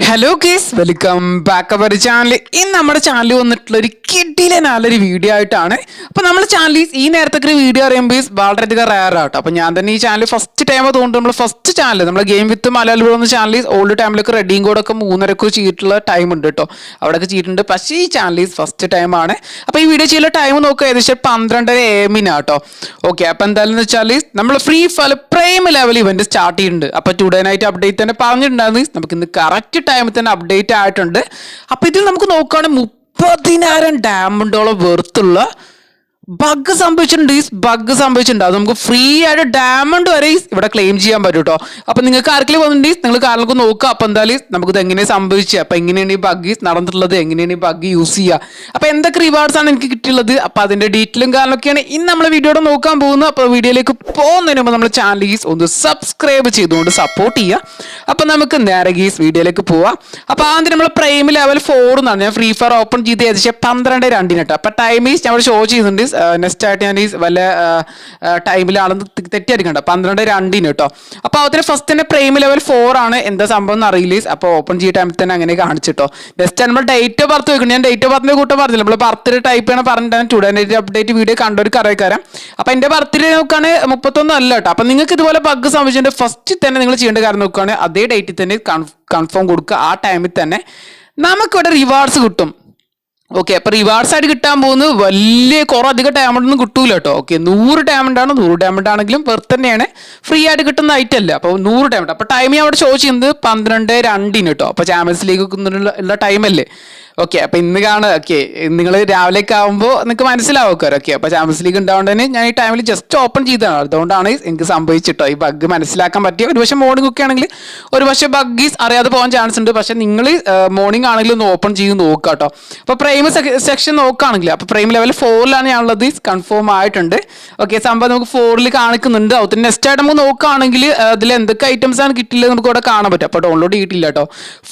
Hello guys welcome back our channel ഇന്ന് നമ്മുടെ channel വന്നിട്ടുള്ള ഒരു കിഡിലെ നല്ലൊരു വീഡിയോ ആയിട്ടാണ്. അപ്പോൾ നമ്മൾ ചാനൽ ഈ നേരത്തെ വീഡിയോ അറിയുമ്പോൾ വളരെയധികം റയർ ആട്ടോ. അപ്പോൾ ഞാൻ തന്നെ ഈ ചാനൽ ഫസ്റ്റ് ടൈം അതുകൊണ്ട് നമ്മൾ ഫസ്റ്റ് ചാനൽ നമ്മൾ ഗെയിം വിത്ത് മലയാളം പോകുന്ന ചാനൽ ഓൾഡ് ടൈമിലൊക്കെ റെഡിയും കൂടെ ഒക്കെ മൂന്നരക്ക് ചെയ്തിട്ടുള്ള ടൈം ഉണ്ട് കേട്ടോ അവിടെയൊക്കെ ചെയ്തിട്ടുണ്ട്. പക്ഷേ ഈ ചാനൽ ഫസ്റ്റ് ടൈമാണ് അപ്പോൾ ഈ വീഡിയോ ചെയ്യുന്ന ടൈം നോക്കുക ഏകദേശം പന്ത്രണ്ടര എമിനാട്ടോ ഓക്കെ അപ്പോൾ എന്തായാലും എന്ന് വെച്ചാൽ നമ്മൾ free fire prime level event start ചെയ്തിട്ടുണ്ട്. അപ്പോൾ ടുഡേ നൈറ്റ് അപ്ഡേറ്റ് തന്നെ പറഞ്ഞിട്ടുണ്ടായിരുന്നു. നമുക്ക് ഇന്ന് കറക്റ്റ് ടൈമിൽ തന്നെ അപ്ഡേറ്റ് ആയിട്ടുണ്ട്. അപ്പോൾ ഇതിൽ നമുക്ക് നോക്കുകയാണെങ്കിൽ മുപ്പതിനായിരം ഡയമണ്ടോളം വെറുത്തുള്ള ബഗ് സംഭവിച്ചിട്ടുണ്ട്. ഈസ് ബഗ് സംഭവിച്ചിട്ടുണ്ട്. അത് നമുക്ക് ഫ്രീ ആയിട്ട് ഡയമണ്ട് വരെ ഇവിടെ ക്ലെയിം ചെയ്യാൻ പറ്റും കേട്ടോ അപ്പൊ നിങ്ങൾക്ക് ആർക്കെങ്കിലും വന്നിട്ടുണ്ടെങ്കിൽ നിങ്ങൾ കാരണമൊക്കെ നോക്കുക. അപ്പൊ എന്തായാലും നമുക്ക് ഇത് എങ്ങനെ സംഭവിച്ചത്? അപ്പൊ എങ്ങനെയാണ് ഈ ബഗ് നടന്നിട്ടുള്ളത്? എങ്ങനെയാണ് ഈ ബഗ് യൂസ് ചെയ്യുക? അപ്പൊ എന്തൊക്കെ റിവാർഡ്സ് ആണ് എനിക്ക് കിട്ടിയുള്ളത് അപ്പൊ അതിന്റെ ഡീറ്റെയിലും കാരണമൊക്കെയാണ് ഇന്ന് നമ്മൾ വീഡിയോയുടെ നോക്കാൻ പോകുന്നത്. അപ്പൊ വീഡിയോയിലേക്ക് പോകുന്നതിന് മുമ്പ് നമ്മൾ ചാനൽ ഗീസ് ഒന്ന് സബ്സ്ക്രൈബ് ചെയ്തുകൊണ്ട് സപ്പോർട്ട് ചെയ്യുക. അപ്പൊ നമുക്ക് നേരെ ഗീസ് വീഡിയോയിലേക്ക് പോവാം. അപ്പൊ ആദ്യം നമ്മൾ പ്രൈം ലെവൽ ഫോർ എന്നാണ് ഞാൻ ഫ്രീ ഫയർ ഓപ്പൺ ചെയ്ത് ഏകദേശം പന്ത്രണ്ട് രണ്ടിനെട്ടോ അപ്പൊ ടൈം ഈസ് ഞാൻ ഷോ ചെയ്യുന്നുണ്ട് നെക്സ്റ്റ് ആയിട്ട് ഞാൻ ഈ വല്ല ടൈമിലാണെന്ന് തെറ്റിയായിരിക്കണ്ട പന്ത്രണ്ട് രണ്ടിന് കേട്ടോ അപ്പോൾ അതിന് ഫസ്റ്റ് തന്നെ പ്രൈം ലെവൽ ഫോർ ആണ് എന്താ സംഭവം എന്ന് അറിയില്ല. അപ്പോൾ ഓപ്പൺ ചെയ്യ ടൈമിൽ തന്നെ അങ്ങനെ കാണിച്ചിട്ടോ നെക്സ്റ്റ് നമ്മൾ ഡേറ്റ് ഓഫ് ബർത്ത് വെക്കണം. ഞാൻ ഡേറ്റ് ഓഫ് ബർത്തിന്റെ കൂട്ടം പറഞ്ഞില്ല? നമ്മൾ ബർത്ത്ഡേ ടൈപ്പ് ആണ് പറഞ്ഞിട്ടാണ് ടുഡേ അപ്ഡേറ്റ് വീഡിയോ കണ്ടവർക്ക് അറിയിക്കാരം അപ്പോൾ എന്റെ ബർത്ത്ഡേ നോക്കുകയാണെങ്കിൽ മുപ്പത്തൊന്നും അല്ല കേട്ടോ അപ്പോൾ നിങ്ങൾക്ക് ഇതുപോലെ ബഗ് സംഭവിച്ചിട്ട് ഫസ്റ്റ് തന്നെ നിങ്ങൾ ചെയ്യേണ്ട കാര്യം നോക്കുകയാണെങ്കിൽ അതേ ഡേറ്റിൽ തന്നെ കൺഫേം കൊടുക്കുക. ആ ടൈമിൽ തന്നെ നമുക്കിവിടെ റിവാർഡ്സ് കിട്ടും. ഓക്കെ അപ്പൊ റിവാർഡ്സ് ആയിട്ട് കിട്ടാൻ പോകുന്നത് വലിയ കുറെ അധികം ഡയമണ്ട് ഒന്നും കിട്ടൂല കേട്ടോ ഓക്കെ നൂറ് ഡയമണ്ട് ആണ് നൂറ് ഡയമണ്ട് ആണെങ്കിലും വെറുതെ തന്നെയാണ് ഫ്രീ ആയിട്ട് കിട്ടുന്ന ഐറ്റം അല്ല. അപ്പോൾ നൂറ് ഡയമണ്ട് അപ്പൊ ടൈം അവിടെ ചെയ്യുന്നത് പന്ത്രണ്ട് രണ്ടിന് കേട്ടോ അപ്പൊ ചാമ്പ്യൻസ് ലീഗ് ഉള്ള ടൈം അല്ലേ? ഓക്കെ അപ്പൊ ഇന്ന് കാണുക ഓക്കെ നിങ്ങൾ രാവിലേക്ക് ആകുമ്പോൾ നിങ്ങൾക്ക് മനസ്സിലാവും ഓക്കെ അപ്പൊ ചാമ്പ്യൻസ് ലീഗ് ഉണ്ടാവുന്നതിന് ഞാൻ ഈ ടൈമിൽ ജസ്റ്റ് ഓപ്പൺ ചെയ്തതാണ്. അതുകൊണ്ടാണ് എനിക്ക് സംഭവിച്ചിട്ടോ ഈ ബഗ് മനസ്സിലാക്കാൻ പറ്റിയ. ഒരു പക്ഷേ മോർണിംഗ് ഒക്കെ ആണെങ്കിൽ ഒരു പക്ഷേ ബഗ്ഗീസ് അറിയാതെ പോകാൻ ചാൻസ് ഉണ്ട്. പക്ഷെ നിങ്ങൾ മോർണിംഗ് ആണെങ്കിലും ഒന്ന് ഓപ്പൺ ചെയ്ത് നോക്കുക കേട്ടോ അപ്പൊ പ്രൈം സെക്ഷൻ നോക്കുകയാണെങ്കിൽ അപ്പൊ പ്രൈം ലെവൽ ഫോറിലാണ് ഞാനുള്ളത്. കൺഫേം ആയിട്ടുണ്ട്. ഓക്കെ സംഭവം നമുക്ക് ഫോറിൽ കാണിക്കുന്നുണ്ട്. അതിന് നെക്സ്റ്റ് ആയിട്ട് നമുക്ക് നോക്കുകയാണെങ്കിൽ അതിൽ എന്തൊക്കെ ഐറ്റംസ് ആണ് കിട്ടില്ല നമുക്ക് ഇവിടെ കാണാൻ പറ്റും. അപ്പൊ ഡൗൺലോഡ് ചെയ്തിട്ടില്ല കേട്ടോ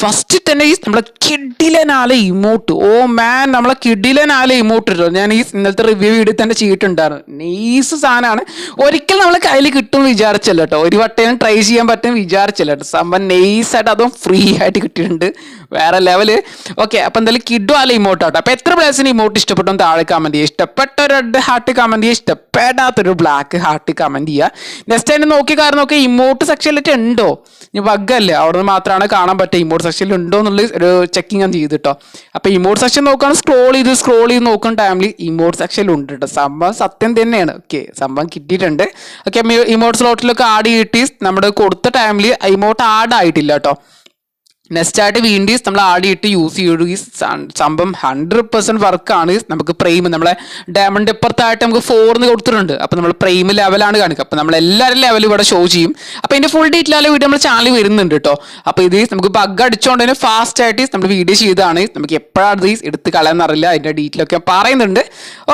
ഫസ്റ്റ് തന്നെ ഈ കിഡിലെ കിഡിലനാല ഇമോട്ട്. ഓ മാൻ നമ്മളെ കിഡിലനാല ഇമോട്ട് ഇട്ടോ. ഞാൻ ഈ ഇന്നലത്തെ റിവ്യൂ വീഡിയോ തന്നെ ചെയ്തിട്ടുണ്ടായിരുന്നു. നൈസ് സാധനമാണ് ഒരിക്കലും നമ്മളെ കയ്യിൽ കിട്ടും വിചാരിച്ചല്ല കേട്ടോ. ഒരു വട്ടേനും ട്രൈ ചെയ്യാൻ പറ്റും വിചാരിച്ചല്ലോ കേട്ടോ. സംഭവം നൈസായിട്ട് അതും ഫ്രീ ആയിട്ട് കിട്ടിയിട്ടുണ്ട്. വേറെ ലെവൽ ഓക്കെ അപ്പം എന്തായാലും കിഡും അല്ല ഇമോട്ട് ആട്ടോ. അപ്പം എത്ര പ്ലേസിന് ഇമോട്ട് ഇഷ്ടപ്പെട്ടു താഴെ കമന്റ് ചെയ്യുക. ഇഷ്ടപ്പെട്ട റെഡ് ഹാർട്ട് കമന്റ് ചെയ്യുക. ഇഷ്ടപ്പെടാത്തൊരു ബ്ലാക്ക് ഹാർട്ട് കമന്റ് ചെയ്യുക. നെക്സ്റ്റ് അതിന് നോക്കി കാരണം നോക്കി. ഇമോട്ട് സെക്ഷനിലിട്ട് ഉണ്ടോ ഇനി ബഗ്ഗല്ലേ അവിടെ നിന്ന് മാത്രമാണ് കാണാൻ പറ്റുക. ഇമോട്ട് സെക്ഷനിൽ ഉണ്ടോ എന്നുള്ള ഒരു ചെക്കിങ് ഞാൻ ചെയ്തിട്ടോ അപ്പൊ ഇമോട്ട് സെക്ഷൻ നോക്കുകയാണ് സ്ക്രോൾ ചെയ്ത് സ്ക്രോൾ ചെയ്ത് നോക്കുന്ന ടൈമിൽ ഇമോട്ട് സെക്ഷനിൽ ഉണ്ട് കേട്ടോ സംഭവം സത്യം തന്നെയാണ്. ഓക്കെ സംഭവം കിട്ടിയിട്ടുണ്ട്. ഓക്കെ ഇമോട്ട് സ്ലോട്ടിലൊക്കെ ആഡ് കിട്ടി നമ്മുടെ കൊടുത്ത ടൈമിൽ ഇമോട്ട് ആഡ് ആയിട്ടില്ല കേട്ടോ നെക്സ്റ്റ് ആയിട്ട് വീണ്ടും നമ്മൾ ആടിയിട്ട് യൂസ് ചെയ്തു ഈ സംഭവം ഹൺഡ്രഡ് പെർസെന്റ് വർക്കാണ് നമുക്ക് പ്രൈം നമ്മളെ ഡയമണ്ട് ഇപ്പുറത്തായിട്ട് നമുക്ക് ഫോറിന് കൊടുത്തിട്ടുണ്ട്. അപ്പോൾ നമ്മൾ പ്രൈം ലെവലാണ് കാണിക്കുക അപ്പോൾ നമ്മൾ എല്ലാവരും ലെവൽ ഇവിടെ ഷോ ചെയ്യും. അപ്പോൾ ഇതിന്റെ ഫുൾ ഡീറ്റെയിൽ വീഡിയോ നമ്മൾ ചാനൽ വരുന്നുണ്ട് കേട്ടോ അപ്പോൾ ഇത് നമുക്ക് ബഗ് അടിച്ചുകൊണ്ട് തന്നെ ഫാസ്റ്റ് ആയിട്ട് നമ്മൾ വീഡിയോ ചെയ്താണ് നമുക്ക് എപ്പോഴാണ് ഇത് എടുത്ത് കളയാന്ന് അറിയില്ല. അതിന്റെ ഡീറ്റെയിൽ ഒക്കെ പറയുന്നുണ്ട്.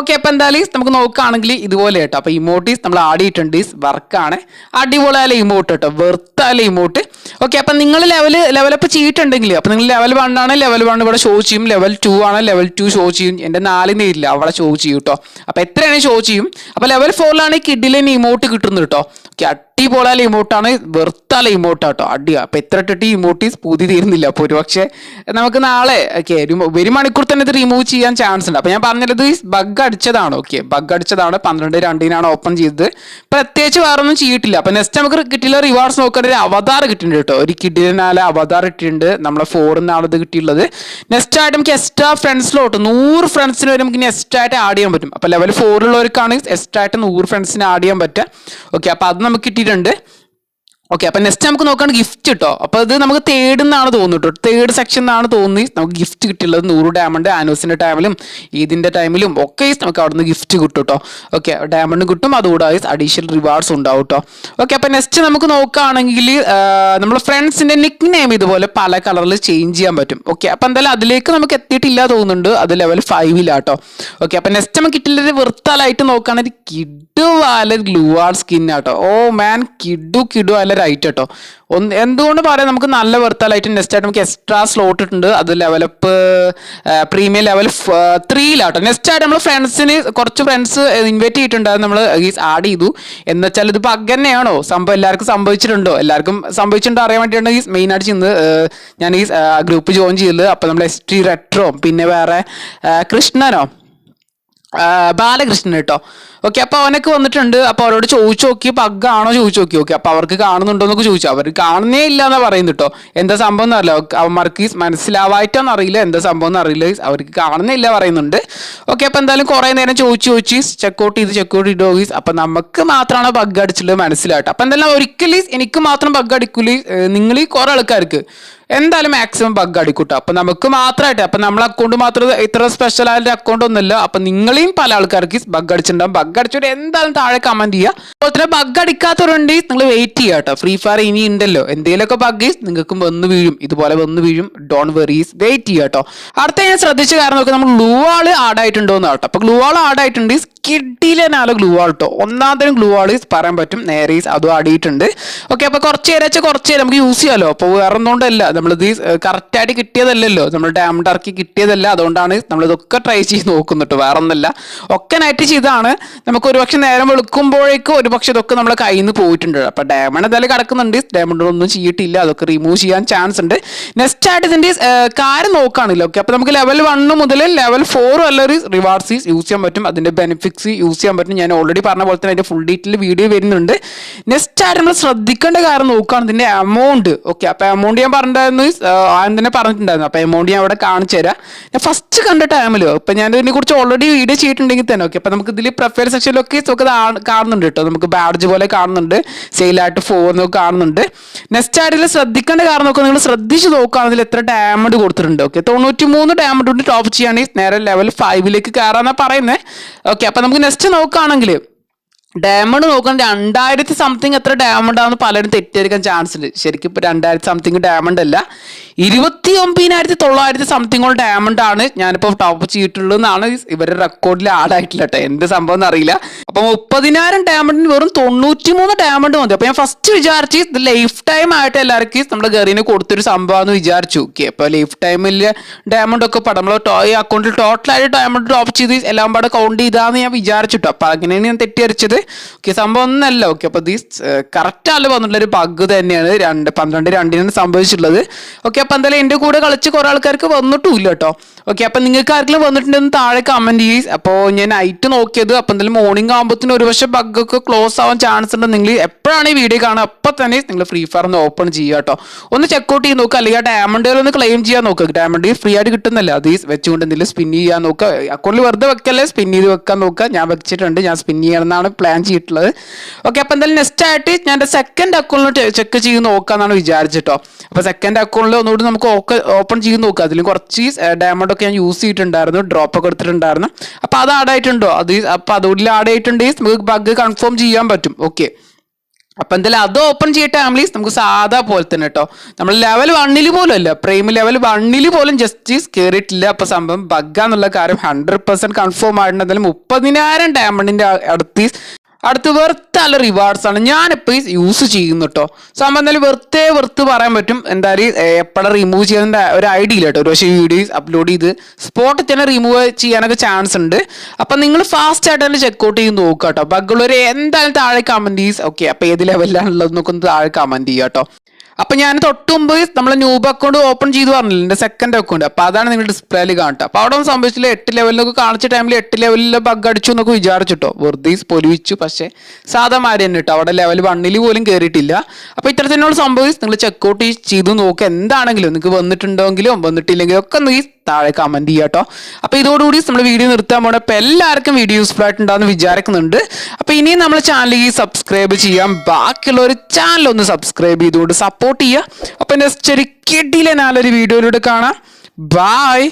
ഓക്കെ അപ്പോൾ എന്തായാലും നമുക്ക് നോക്കുകയാണെങ്കിൽ ഇതുപോലെ കേട്ടോ അപ്പോൾ ഇമോട്ടീസ് നമ്മൾ ആടിയിട്ടുണ്ട്. വർക്കാണ് അടിപൊളിയായ ഇമോട്ട് കേട്ടോ വെറുത്തായ ഇമോട്ട് ഓക്കെ അപ്പോൾ നിങ്ങൾ ലെവൽ ലെവലപ്പ് ചെയ്തിട്ടുണ്ടെങ്കിൽ അപ്പോൾ നിങ്ങൾ ലെവൽ വൺ ആണ് ലെവൽ വൺ ഇവിടെ ഷോ ചെയ്യും. ലെവൽ ടു ആണ് ലെവൽ ടു ഷോ ചെയ്യും. എന്റെ നാലിന് ഇല്ല. അവിടെ ഷോ ചെയ്യും കേട്ടോ അപ്പൊ എത്രയാണ് ഷോ ചെയ്യും? അപ്പോൾ ലെവൽ ഫോറിലാണ് കിഡിലിന് ഇമോട്ട് കിട്ടുന്നത് കേട്ടോ ഓക്കെ അടിപൊളിയായ ഇമോട്ടാണ് വെറുത്താല ഇമോട്ടാട്ടോ അടി അപ്പം എത്ര ഇട്ടിട്ട് ഇമോട്ടീസ് പുതി തീരുന്നില്ല. അപ്പോൾ ഒരുപക്ഷെ നമുക്ക് നാളെ ഓക്കെ ഒരു മണിക്കൂർ തന്നെ ഇത് റിമൂവ് ചെയ്യാൻ ചാൻസ് ഉണ്ട്. അപ്പൊ ഞാൻ പറഞ്ഞത് ബഗ് അടിച്ചതാണ് ഓക്കെ ബഗ് അടിച്ചതാണ് പന്ത്രണ്ട് രണ്ടിനാണ് ഓപ്പൺ ചെയ്തത്. പ്രത്യേകിച്ച് വേറെ ഒന്നും ചെയ്തിട്ടില്ല. അപ്പൊ നെക്സ്റ്റ് നമുക്ക് കിട്ടിയുള്ള റിവാർഡ്സ് നോക്കേണ്ട ഒരു അവതാർ കിട്ടിയിട്ടുണ്ട് കേട്ടോ. ഒരു കിഡിനാല് അവതാർ ഇട്ടിട്ടുണ്ട് നമ്മളെ ഫോറിൽ നിന്നാണ് ഇത് കിട്ടിയുള്ളത് നെക്സ്റ്റ് ആയിട്ട് നമുക്ക് എക്സ്ട്രാ ഫ്രണ്ട്സിലോട്ട് നൂറ് ഫ്രണ്ട്സിന് വരെ നമുക്ക് നെക്സ്റ്റ് ആയിട്ട് ആഡ് ചെയ്യാൻ പറ്റും. അപ്പോൾ ലെവൽ ഫോറിലുള്ളവർക്കാണ് എക്സ്ട്രാ ആയിട്ട് നൂറ് ഫ്രണ്ട്സിന് ആഡ് ചെയ്യാൻ പറ്റുക. ഓക്കെ അപ്പോൾ അത് നമുക്ക് കിട്ടിയിട്ടുണ്ട് ചെയ്തിട്ടുണ്ട് ഓക്കെ അപ്പൊ നെക്സ്റ്റ് നമുക്ക് നോക്കുകയാണ് ഗിഫ്റ്റ് കിട്ടോ അപ്പൊ ഇത് നമുക്ക് തേർഡ് എന്നാണ് തോന്നുന്നു തേർഡ് സെക്ഷൻ എന്നാണ് തോന്നി നമുക്ക് ഗിഫ്റ്റ് കിട്ടിയുള്ളത് നൂറ് ഡയമണ്ട് ആനോസിന്റെ ടൈമിലും ഈദിന്റെ ടൈമിലും ഒക്കെ നമുക്ക് അവിടെ നിന്ന് ഗിഫ്റ്റ് കിട്ടും കേട്ടോ ഓക്കെ ഡയമണ്ട് കിട്ടും. അതുകൂടാതെ അഡീഷണൽ റിവാർഡ്സ് ഉണ്ടാവും കേട്ടോ ഓക്കെ അപ്പൊ നെക്സ്റ്റ് നമുക്ക് നോക്കുകയാണെങ്കിൽ നമ്മുടെ ഫ്രണ്ട്സിന്റെ നിക് നെയിം ഇതുപോലെ പല കളറിൽ ചേഞ്ച് ചെയ്യാൻ പറ്റും. ഓക്കെ അപ്പൊ എന്തായാലും അതിലേക്ക് നമുക്ക് എത്തിയിട്ടില്ല തോന്നുന്നുണ്ട്. അത് ലെവൽ ഫൈവിലാട്ടോ ഓക്കെ അപ്പൊ നെക്സ്റ്റ് നമുക്ക് കിട്ടില്ലൊരു വൃത്താലായിട്ട് നോക്കുകയാണെങ്കിൽ കിഡു വാല ഗ്ലൂ ആർ സ്കിൻ ആട്ടോ ഓ മാൻ കിഡു കിഡു അല്ല ഐറ്റം കേട്ടോ. ഒന്ന് എന്തുകൊണ്ട് പറയാം? നമുക്ക് നല്ല വെറുത്താൽ ഐറ്റം നെക്സ്റ്റ് ആയിട്ട് നമുക്ക് എക്സ്ട്രാ സ്ലോട്ട് ഇട്ടുണ്ട്. അത് ലെവലപ്പ് പ്രീമിയം ലെവൽ ത്രീയിലാട്ടോ നെക്സ്റ്റ് ആയിട്ട് നമ്മൾ ഫ്രണ്ട്സിന് കുറച്ച് ഫ്രണ്ട്സ് ഇൻവൈറ്റ് ചെയ്തിട്ടുണ്ടായിരുന്നു നമ്മൾ ആഡ് ചെയ്തു. എന്ന് വെച്ചാൽ ഇത് ബഗ് സംഭവം എല്ലാവർക്കും സംഭവിച്ചിട്ടുണ്ടോ? എല്ലാവർക്കും സംഭവിച്ചിട്ടുണ്ടോ അറിയാൻ വേണ്ടിയിട്ടാണ് ഈ ചെയ്യുന്നത്. ഏർ ഞാൻ ഈ ഗ്രൂപ്പ് ജോയിൻ ചെയ്തത്. അപ്പോൾ നമ്മൾ എസ് ടി റെട്രോ പിന്നെ വേറെ കൃഷ്ണനോ? ബാലകൃഷ്ണൻ കേട്ടോ. ഓക്കെ അപ്പോൾ അവനൊക്കെ വന്നിട്ടുണ്ട്. അപ്പോൾ അവരോട് ചോദിച്ചു നോക്കി ആണോ ചോദിച്ചു നോക്കി ഓക്കെ അപ്പോൾ അവർക്ക് കാണുന്നുണ്ടോ എന്നൊക്കെ ചോദിച്ചു. അവർ കാണുന്നേ ഇല്ല എന്നാ പറയുന്നു കേട്ടോ. എന്താ സംഭവം എന്ന് അറിയില്ല. അവന്മാർക്ക് മനസ്സിലാവായിട്ടോ അറിയില്ല. എന്താ സംഭവം എന്ന് അറിയില്ല. അവർക്ക് കാണുന്നേ ഇല്ല പറയുന്നുണ്ട്. ഓക്കെ അപ്പോൾ എന്തായാലും കുറേ നേരം ചോദിച്ചു ചോദിച്ചു ചെക്കൗട്ട് ചെയ്ത് ചെക്കൗട്ട് ചെയ്ത് ഓഫീസ് അപ്പോൾ നമുക്ക് മാത്രമാണ് ബഗ് അടിച്ചിട്ടുള്ളത് മനസ്സിലായിട്ട് അപ്പൊ എന്തായാലും ഒരിക്കലും എനിക്ക് മാത്രം ബഗ് അടിക്കൂലി. നിങ്ങൾ ഈ കുറേ ആൾക്കാർക്ക്. എന്തായാലും മാക്സിമം ബഗ് അടിക്കൂട്ടോ. അപ്പൊ നമുക്ക് മാത്രമായിട്ട് അപ്പൊ നമ്മളെ അക്കൗണ്ട് മാത്രം ഇത്ര സ്പെഷ്യൽ ആയിട്ട് അക്കൗണ്ട് ഒന്നുമില്ല. അപ്പൊ നിങ്ങളെയും പല ആൾക്കാർക്ക് ബഗ് അടിച്ചിട്ടുണ്ടാവും. ബഗ് അടിച്ചിട്ട് എന്തായാലും താഴെ കമന്റ് ചെയ്യുക അതുപോലെ ബഗ് അടിക്കാത്തവരുണ്ട് നിങ്ങൾ വെയിറ്റ് ചെയ്യുക കേട്ടോ ഫ്രീ ഫയർ ഇനി ഉണ്ടല്ലോ. എന്തെങ്കിലുമൊക്കെ ബഗ് നിങ്ങൾക്കും വന്ന് വീഴും. ഇതുപോലെ വന്ന് വീഴും. ഡോൺ വെറീസ് വെയിറ്റ് ചെയ്യുക കേട്ടോ അടുത്ത ഞാൻ ശ്രദ്ധിച്ച കാരണം നോക്കി നമ്മൾ ഗ്ലൂ ആഡ് ആയിട്ടുണ്ടോ എന്ന് കേട്ടോ അപ്പൊ ഗ്ലൂ ആൾ ആഡ് ആയിട്ടുണ്ട്. കിഡിലെനാല് ഗ്ലൂ ആൾ കേട്ടോ ഒന്നാമത്തെ ഗ്ലൂ ആൾ പറയാൻ പറ്റും. നേരീസ് അതും ആടിയിട്ടുണ്ട് ഓക്കെ അപ്പൊ കുറച്ച് നേരം വെച്ചാൽ കുറച്ച് നേരം നമുക്ക് യൂസ് ചെയ്യാലോ. അപ്പോൾ വേറെ ഒന്നുകൊണ്ടല്ല നമ്മളിത് കറക്റ്റായിട്ട് കിട്ടിയതല്ലല്ലോ. നമ്മൾ ഡാം ടർക്കി കിട്ടിയതല്ല. അതുകൊണ്ടാണ് നമ്മളിതൊക്കെ ട്രൈ ചെയ്ത് നോക്കുന്നുണ്ട് വേറെ ഒന്നല്ല ഒക്കെ നൈറ്റ് ചെയ്താണ്. നമുക്ക് ഒരുപക്ഷെ നേരം വെളുക്കുമ്പോഴേക്കും ഒരുപക്ഷെ ഇതൊക്കെ നമ്മളെ കയ്യിൽ നിന്ന് പോയിട്ടുണ്ട്. അപ്പം ഡയമണ്ട് എന്തായാലും കിടക്കുന്നുണ്ട്. ഡയമണ്ട് ഒന്നും ചെയ്തിട്ടില്ല അതൊക്കെ റിമൂവ് ചെയ്യാൻ ചാൻസ് ഉണ്ട്. നെക്സ്റ്റ് ആയിട്ട് ഇതിന്റെ കാര്യം നോക്കുകയാണല്ലോ ഓക്കെ. അപ്പോൾ നമുക്ക് ലെവൽ വണ്ണ് മുതൽ ലെവൽ ഫോർ വല്ല ഒരു റിവാർഡ്സ് യൂസ് ചെയ്യാൻ പറ്റും. അതിന്റെ ബെനിഫിറ്റ്സ് യൂസ് ചെയ്യാൻ പറ്റും. ഞാൻ ഓൾറെഡി പറഞ്ഞ പോലെ തന്നെ അതിന്റെ ഫുൾ ഡീറ്റെയിൽ വീഡിയോ വരുന്നുണ്ട്. നെക്സ്റ്റ് ആയിട്ട് നമ്മൾ ശ്രദ്ധിക്കേണ്ട കാര്യം നോക്കുകയാണ് ഇതിന്റെ എമൗണ്ട് ഓക്കെ. അപ്പോൾ എമൗണ്ട് ഞാൻ പറഞ്ഞിട്ടുണ്ടായിരുന്നു ആൻ തന്നെ പറഞ്ഞിട്ടുണ്ടായിരുന്നു. അപ്പൊ എമൗണ്ട് ഞാൻ അവിടെ കാണിച്ചു തരാം. ഞാൻ ഫസ്റ്റ് കണ്ട ടൈമിലോ ഇപ്പൊ ഞാൻ ഇതിനെ കുറിച്ച് ഓൾറെഡി വീഡിയോ ചെയ്തിട്ടുണ്ടെങ്കിൽ തന്നെ ഓക്കെ അപ്പൊ നമുക്ക് ഇതിൽ പ്രൊഫൈൽ സെക്ഷനിലൊക്കെ നമുക്ക് കാണുന്നുണ്ട് കേട്ടോ. നമുക്ക് ബാഡ്ജ് പോലെ കാണുന്നുണ്ട്. സെയിലായിട്ട് ഫോർ കാണുന്നുണ്ട്. നെക്സ്റ്റ് ആയിട്ട് ശ്രദ്ധിക്കേണ്ട കാരണം നോക്കുക നിങ്ങൾ ശ്രദ്ധിച്ച് നോക്കുകയാണെങ്കിൽ എത്ര ഡാമഡ് കൊടുത്തിട്ടുണ്ട്. ഓക്കെ തൊണ്ണൂറ്റി മൂന്ന് ഡാമഡ് കൊണ്ട് ടോപ്പ് ചെയ്യുകയാണെങ്കിൽ നേരെ ലെവൽ ഫൈവിലേക്ക് കയറാന്നാ പറയുന്നത് ഓക്കെ അപ്പൊ നമുക്ക് നെക്സ്റ്റ് നോക്കുകയാണെങ്കിൽ ഡയമണ്ട് നോക്കാൻ രണ്ടായിരത്തി സംതിങ് എത്ര ഡയമണ്ട് ആണെന്ന് പലരും തെറ്റിദ്ധരിക്കാൻ ചാൻസ് ഉണ്ട് ശരിക്കും ഇപ്പൊ രണ്ടായിരത്തി സംതിങ് ഡയമണ്ട് അല്ല. ഇരുപത്തി ഒമ്പതിനായിരത്തി തൊള്ളായിരത്തി സംതിങ്ങോളം ഡയമണ്ട് ആണ് ഞാനിപ്പോൾ ടോപ്പ് ചെയ്തിട്ടുള്ളതെന്നാണ് ഇവരുടെ റെക്കോർഡിൽ ആഡായിട്ടില്ല കേട്ടോ. എന്ത് സംഭവം എന്ന് അറിയില്ല അപ്പൊ മുപ്പതിനായിരം ഡയമണ്ടിന് വെറും തൊണ്ണൂറ്റി മൂന്ന് ഡയമണ്ട് മതി. അപ്പൊ ഞാൻ ഫസ്റ്റ് വിചാരിച്ചു ഇത് ലൈഫ് ടൈം ആയിട്ട് എല്ലാവർക്കും നമ്മുടെ ഗറിന് കൊടുത്തൊരു എന്ന് വിചാരിച്ചു. ഓക്കെ അപ്പൊ ലൈഫ് ടൈമിൽ ഡയമണ്ട് ഒക്കെ പടം നമ്മൾ ടോയ് അക്കൗണ്ടിൽ ടോട്ടലായിട്ട് ഡയമണ്ട് ടോപ്പ് ചെയ്ത് എല്ലാം പാടെ കൗണ്ട് ചെയ്താന്ന് ഞാൻ വിചാരിച്ചിട്ടോ. അപ്പൊ അങ്ങനെയാണ് ഞാൻ തെറ്റിദ്ധരിച്ചത്. ഓക്കെ സംഭവം ഒന്നല്ല. ഓക്കെ അപ്പൊ ദീസ് കറക്റ്റ് ആൾ വന്നിട്ടുള്ള ഒരു പഗ് തന്നെയാണ് രണ്ട് പന്ത്രണ്ട് രണ്ടിനാണ് സംഭവിച്ചിട്ടുള്ളത്. ഓക്കെ അപ്പൊ എന്തായാലും എന്റെ കൂടെ കളിച്ച് കുറെ ആൾക്കാർക്ക് വന്നിട്ടുമില്ല കേട്ടോ ഓക്കെ അപ്പം നിങ്ങൾക്ക് ആർക്കെങ്കിലും വന്നിട്ടുണ്ടെന്ന് താഴെ കമന്റ് ചെയ്യും. അപ്പോൾ ഞാൻ നൈറ്റ് നോക്കിയത് അപ്പം എന്തായാലും മോർണിംഗ് ആകുമ്പോഴത്തേനും ഒരു പക്ഷേ ബഗ് ഒക്കെ ക്ലോസ് ആവാൻ ചാൻസ് ഉണ്ട്. നിങ്ങൾ എപ്പോഴാണ് ഈ വീഡിയോ കാണുക? അപ്പം തന്നെ നിങ്ങൾ ഫ്രീ ഫയർ ഒന്ന് ഓപ്പൺ ചെയ്യുക കേട്ടോ. ഒന്ന് ചെക്കൗട്ട് ചെയ്ത് നോക്കുക. അല്ലെങ്കിൽ ആ ഡയമണ്ടുകൾ ഒന്ന് ക്ലെയിം ചെയ്യാൻ നോക്കുക. ഡയമണ്ട് ഫ്രീ ആയിട്ട് കിട്ടുന്നില്ല? അത് വെച്ചുകൊണ്ട് എന്തെങ്കിലും സ്പിൻ ചെയ്യാൻ നോക്കുക. അക്കൗണ്ടിൽ വെറുതെ വെക്കല്ലേ? സ്പിൻ ചെയ്ത് വെക്കാൻ നോക്കുക. ഞാൻ വെച്ചിട്ടുണ്ട്. ഞാൻ സ്പിൻ ചെയ്യണമെന്നാണ് പ്ലാൻ ചെയ്തിട്ടുള്ളത്. ഓക്കെ അപ്പം എന്തായാലും നെക്സ്റ്റ് ആയിട്ട് ഞാൻ സെക്കൻഡ് അക്കൗണ്ടിൽ ചെക്ക് ചെയ്ത് നോക്കാമെന്നാണ് വിചാരിച്ചിട്ടോ അപ്പൊ സെക്കൻഡ് അക്കൗണ്ടിൽ ഒന്നുകൂടി നമുക്ക് ഓപ്പൺ ചെയ്ത് നോക്കുക അതിൽ കുറച്ച് ഡയമണ്ട് ഒക്കെ ഞാൻ യൂസ് ചെയ്തിട്ടുണ്ടായിരുന്നു. ഡ്രോപ്പ് ഒക്കെ എടുത്തിട്ടുണ്ടായിരുന്നു. അപ്പോൾ അത് ആഡ് ആയിട്ടുണ്ടോ? അത് അപ്പോൾ അതുള്ളിൽ ആഡ് ആയിട്ടുണ്ടെങ്കിൽ നമുക്ക് ബഗ് കൺഫേം ചെയ്യാൻ പറ്റും. ഓക്കെ അപ്പം എന്തായാലും അത് ഓപ്പൺ ചെയ്തിട്ട് ഫാമിലീസ് നമുക്ക് സാധാ പോലെ തന്നെ കേട്ടോ നമ്മൾ ലെവൽ വണ്ണിൽ പോലും അല്ല പ്രൈം ലെവൽ വണ്ണിൽ പോലും ജസ്റ്റിസ് കയറിയിട്ടില്ല അപ്പം സംഭവം ബഗ്ഗാന്നുള്ള കാര്യം ഹൺഡ്രഡ് പെർസെന്റ് കൺഫേം ആയിട്ടുണ്ട്. എന്തായാലും മുപ്പതിനായിരം ഡയമണ്ടിന്റെ അടുത്ത് അടുത്ത് വെറുതെ നല്ല റിവാർഡ്സ് ആണ് ഞാനിപ്പോൾ യൂസ് ചെയ്യുന്നു കേട്ടോ എന്തായാലും വെറുതെ വെറുത്ത് പറയാൻ പറ്റും. എന്തായാലും എപ്പോഴും റിമൂവ് ചെയ്യുന്ന ഒരു ഐഡിയ ഇല്ല കേട്ടോ ഒരു പക്ഷേ വീഡിയോസ് അപ്ലോഡ് ചെയ്ത് സ്പോട്ടിൽ തന്നെ റിമൂവ് ചെയ്യാനൊക്കെ ചാൻസ് ഉണ്ട്. അപ്പം നിങ്ങൾ ഫാസ്റ്റ് ആയിട്ട് തന്നെ ചെക്കൗട്ട് ചെയ്ത് നോക്കുക കേട്ടോ ബഗ്ഗുള്ളവർ എന്തായാലും താഴെ കമന്റ് ചെയ്യും. ഓക്കെ അപ്പോൾ ഏത് ലെവലിലാണുള്ളത് നോക്കുന്നത് താഴെ കമന്റ് ചെയ്യുക കേട്ടോ അപ്പൊ ഞാൻ തൊട്ട് മുമ്പ് നമ്മൾ ന്യൂബ് അക്കൗണ്ട് ഓപ്പൺ ചെയ്ത് പറഞ്ഞില്ല എന്റെ സെക്കൻഡ് അക്കൗണ്ട് അപ്പൊ അതാണ് നിങ്ങൾ ഡിസ്പ്ലേയിൽ കാണുക അപ്പൊ അവിടെ ഒന്നും സംഭവിച്ചില്ല. എട്ട് ലെവലിലൊക്കെ കാണിച്ച ടൈമിൽ എട്ട് ലെവലിൽ ബഗ് അടിച്ചു എന്നൊക്കെ വിചാരിച്ചിട്ടോ. വെറുതെ പൊലിവിച്ചു പക്ഷേ സാധാ മാരി തന്നെ കേട്ടോ അവിടെ ലെവൽ വണ്ണിൽ പോലും കയറിയിട്ടില്ല അപ്പൊ ഇത്തരത്തിനുള്ള സംഭവിച്ച് നിങ്ങൾ ചെക്കൗട്ട് ചെയ്ത് നോക്കുക എന്താണെങ്കിലും നിങ്ങൾക്ക് വന്നിട്ടുണ്ടെങ്കിലും വന്നിട്ടില്ലെങ്കിലും ഒക്കെ ഈ താഴെ കമന്റ് ചെയ്യുക കേട്ടോ അപ്പൊ ഇതോടുകൂടി നമ്മൾ വീഡിയോ നിർത്താൻ പോകണം അപ്പൊ എല്ലാവർക്കും വീഡിയോ യൂസ്ഫുൾ ആയിട്ടുണ്ടാകുന്ന വിചാരിക്കുന്നുണ്ട്. അപ്പൊ ഇനിയും നമ്മൾ ചാനൽ ഈ സബ്സ്ക്രൈബ് ചെയ്യാം. ബാക്കിയുള്ള ഒരു ചാനൽ ഒന്ന് സബ്സ്ക്രൈബ് ചെയ്തുകൊണ്ട് സപ്പോർട്ട് ചെയ്യുക. അപ്പൊ നെക്സ്റ്റ് ഒരു കിടിലെ നാളൊരു വീഡിയോയിലൂടെ കാണാം. ബായ്